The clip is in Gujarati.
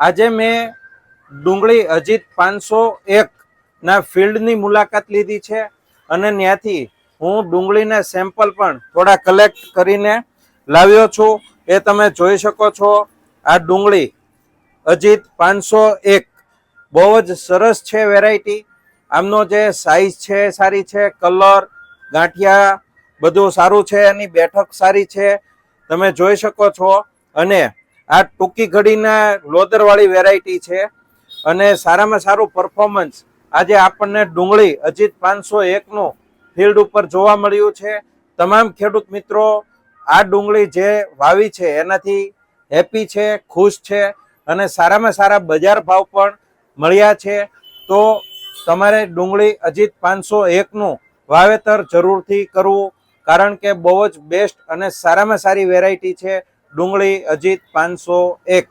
આજે મેં ડુંગળી અજીત પાંચસો એક ના ફિલ્ડની મુલાકાત લીધી છે અને ત્યાંથી હું ડુંગળીના સેમ્પલ પણ થોડા કલેક્ટ કરીને લાવ્યો છું. એ તમે જોઈ શકો છો, આ ડુંગળી અજીત પાંચસો એક. બહુ જ સરસ છે વેરાયટી આમનો જે સાઈઝ છે, સારી છે કલર ગાંઠિયા, બધું સારું છે, એની બેઠક સારી છે. તમે જોઈ શકો છો. અને આ ટૂંકી ઘડીના લોદરવાળી વેરાયટી છે અને સારામાં સારું પરફોર્મન્સ આજે આપણને ડુંગળી અજીત પાંચસો એકનું ફિલ્ડ ઉપર જોવા મળ્યું છે. તમામ ખેડૂત મિત્રો, આ ડુંગળી જે વાવી છે એનાથી હેપી છે, ખુશ છે અને સારામાં સારા બજાર ભાવ પણ મળ્યા છે. તો તમારે ડુંગળી અજીત પાંચસો એકનું વાવેતર જરૂરથી કરવું, કારણ કે બહુ જ બેસ્ટ અને સારામાં સારી વેરાયટી છે. ડુંગળી અજીત પાંચસો એક.